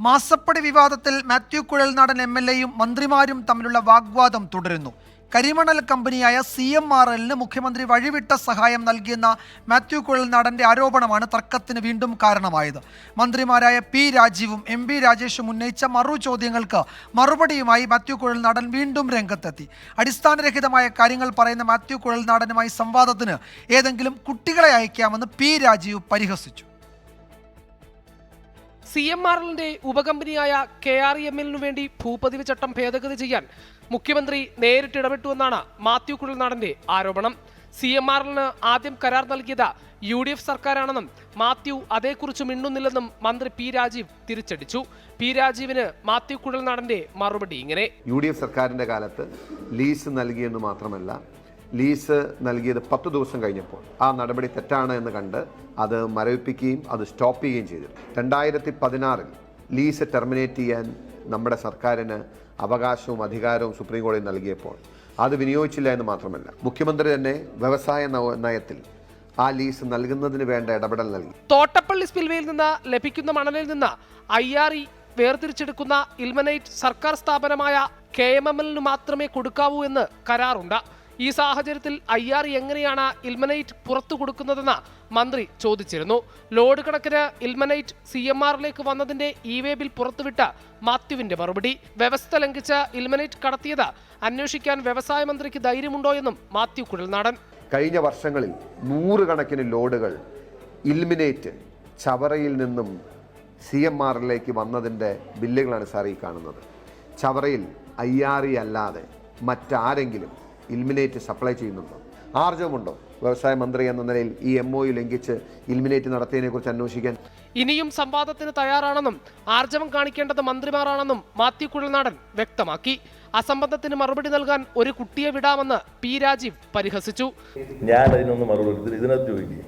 മാസപ്പടി വിവാദത്തിൽ Mathew Kuzhalnadan M L എയും മന്ത്രിമാരും തമ്മിലുള്ള വാഗ്വാദം തുടരുന്നു. കരിമണൽ കമ്പനിയായ സി എം ആർ എല്ലിന് മുഖ്യമന്ത്രി വഴിവിട്ട സഹായം നൽകിയെന്ന മാത്യു കുഴൽനാടന്റെ ആരോപണമാണ് തർക്കത്തിന് വീണ്ടും കാരണമായത്. മന്ത്രിമാരായ പി രാജീവും എം പി രാജേഷും ഉന്നയിച്ച മറു ചോദ്യങ്ങൾക്ക് മറുപടിയുമായി മാത്യു കുഴൽനാടൻ വീണ്ടും രംഗത്തെത്തി. അടിസ്ഥാനരഹിതമായ കാര്യങ്ങൾ പറയുന്ന മാത്യു കുഴൽനാടനുമായി സംവാദത്തിന് ഏതെങ്കിലും കുട്ടികളെ അയക്കാമെന്ന് പി രാജീവ് പരിഹസിച്ചു. സി എം ആർ എല്ലിന്റെ ഉപകമ്പനിയായ കെ ആർ ഇ എം എല്ലിനു വേണ്ടി ഭൂപതിവ് ചട്ടം ഭേദഗതി ചെയ്യാൻ മുഖ്യമന്ത്രി നേരിട്ട് ഇടപെട്ടുവെന്നാണ് മാത്യു കുഴൽനാടന്റെ ആരോപണം. സി എം ആർ എല്ലിന് ആദ്യം കരാർ നൽകിയത് യു ഡി എഫ് സർക്കാരാണെന്നും മാത്യു അതേക്കുറിച്ച് മിണ്ടുന്നില്ലെന്നും മന്ത്രി പി രാജീവ് തിരിച്ചടിച്ചു. പി രാജീവിന് മാത്യു കുഴൽനാടന്റെ മറുപടി ഇങ്ങനെ. യു ഡി എഫ് സർക്കാരിന്റെ കാലത്ത് ലീസ് നൽകിയെന്ന് മാത്രമല്ല ലീസ് നൽകിയത് പത്ത് ദിവസം കഴിഞ്ഞപ്പോൾ. ആ നടപടി തെറ്റാണ് എന്ന് കണ്ട് അത് മരവിപ്പിക്കുകയും അത് സ്റ്റോപ്പ് ചെയ്യുകയും ചെയ്തു. രണ്ടായിരത്തി പതിനാറിൽ ലീസ് ടെർമിനേറ്റ് ചെയ്യാൻ നമ്മുടെ സർക്കാരിന് അവകാശവും അധികാരവും സുപ്രീം കോടതി നൽകിയപ്പോൾ അത് വിനിയോഗിച്ചില്ല എന്ന് മാത്രമല്ല മുഖ്യമന്ത്രി തന്നെ വ്യവസായ നയത്തിൽ ആ ലീസ് നൽകുന്നതിന് വേണ്ട ഇടപെടൽ നൽകി. തോട്ടപ്പള്ളി സ്പിൽവേയിൽ നിന്ന് ലഭിക്കുന്ന മണലിൽ നിന്ന് ഐ ആർ ഇ വേർതിരിച്ചെടുക്കുന്ന ഇൽമനൈറ്റ് സർക്കാർ സ്ഥാപനമായ കെ എം എം എല്ലിന് മാത്രമേ കൊടുക്കാവൂ എന്ന് കരാറുണ്ട്. ഈ സാഹചര്യത്തിൽ ഐ ആർ എങ്ങനെയാണ് ഇൽമനൈറ്റ് പുറത്തു കൊടുക്കുന്നതെന്ന് മന്ത്രി ചോദിച്ചിരുന്നു. ലോഡ് കണക്കിന് ഇൽമനൈറ്റ് സി എം ആറിലേക്ക് വന്നതിന്റെ ഇ വേ ബിൽ പുറത്തുവിട്ട മാത്യുവിന്റെ മറുപടി. വ്യവസ്ഥ ലംഘിച്ച ഇൽമനൈറ്റ് കടത്തിയത് അന്വേഷിക്കാൻ വ്യവസായ മന്ത്രിക്ക് ധൈര്യമുണ്ടോ എന്നും മാത്യു കുഴൽനാടൻ. കഴിഞ്ഞ വർഷങ്ങളിൽ നൂറുകണക്കിന് ലോഡുകൾ ഇൽമിനേറ്റ് ചവറയിൽ നിന്നും സി എം ആറിലേക്ക് വന്നതിന്റെ ബില്ലുകളാണ് സാർ ഈ കാണുന്നത്. ചവറയിൽ ഐ ആർ ഇ അല്ലാതെ മറ്റാരെങ്കിലും ഇൽമിനേറ്റ് സപ്ലൈ ചെയ്യുന്നുണ്ടോ? ആർജവമുണ്ടോ? വ്യവസായ മന്ത്രി എന്ന നിലയിൽ ഈ എം ഒ ലംഘിച്ച് ഇൽമിനേറ്റ് നടത്തിയതിനെക്കുറിച്ച് അന്വേഷിക്കാൻ? ഇനിയും സംവാദത്തിന് തയ്യാറാണെന്നും ആർജവം കാണിക്കേണ്ടത് മന്ത്രിമാരാണെന്നും മാത്യു കുഴൽനാടൻ വ്യക്തമാക്കി. അസംബന്ധത്തിന് മറുപടി നൽകാൻ ഒരു കുട്ടിയെ വിടാമെന്ന് പി രാജീവ് പരിഹസിച്ചു. ഞാൻ അതിനൊന്നും മറുപടി ഇതിന് ഇതിനകത്ത് ചോദിക്കും.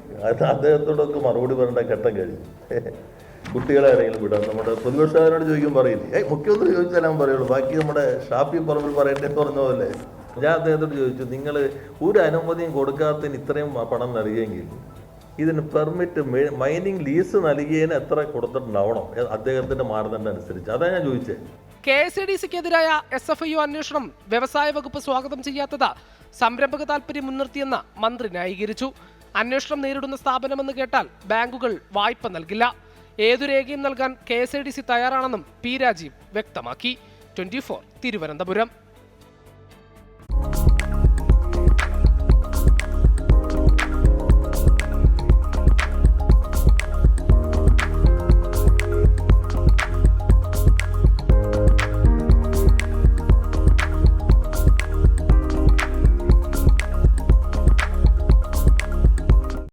അദ്ദേഹത്തോടൊക്കെ മറുപടി പറയേണ്ട ഘട്ടം കഴിഞ്ഞു. കുട്ടികളെ ആരെങ്കിലും വിടാം നമ്മുടെ പ്രതിപക്ഷക്കാരോട് ചോദിക്കും പറയില്ലേ? മുഖ്യമന്ത്രി ചോദിച്ചാലും പറയുള്ളൂ. ബാക്കി നമ്മുടെ ഷാപ്പി പറമ്പിൽ പറയേണ്ടത് പറഞ്ഞ പോലെ. ഞാൻ അദ്ദേഹത്തോട് ചോദിച്ചു നിങ്ങൾ ഒരു അനുമതിയും കൊടുക്കാത്തതിന് ഇത്രയും പണം നൽകിയെങ്കിൽ ഇതിന് പെർമിറ്റ് മൈനിങ് ലീസ് നൽകിയതിന് എത്ര കൊടുത്തിട്ടുണ്ടാവണം? അദ്ദേഹത്തിന്റെ മാനദണ്ഡം അനുസരിച്ച്. അതാ ഞാൻ ചോദിച്ചത് കെ എസ് ഇ ഡി സിക്കെതിരായ എസ് എഫ് ഐ അന്വേഷണം വ്യവസായ വകുപ്പ് സ്വാഗതം ചെയ്യാത്തത് സംരംഭക താൽപര്യം മുൻനിർത്തിയെന്ന് മന്ത്രി ന്യായീകരിച്ചു. അന്വേഷണം നേരിടുന്ന സ്ഥാപനമെന്ന് കേട്ടാൽ ബാങ്കുകൾ വായ്പ നൽകില്ല. ഏതു രേഖയും നൽകാൻ K S I D C തയ്യാറാണെന്നും പി രാജീവ് വ്യക്തമാക്കി. Twenty four Thiruvananthapuram.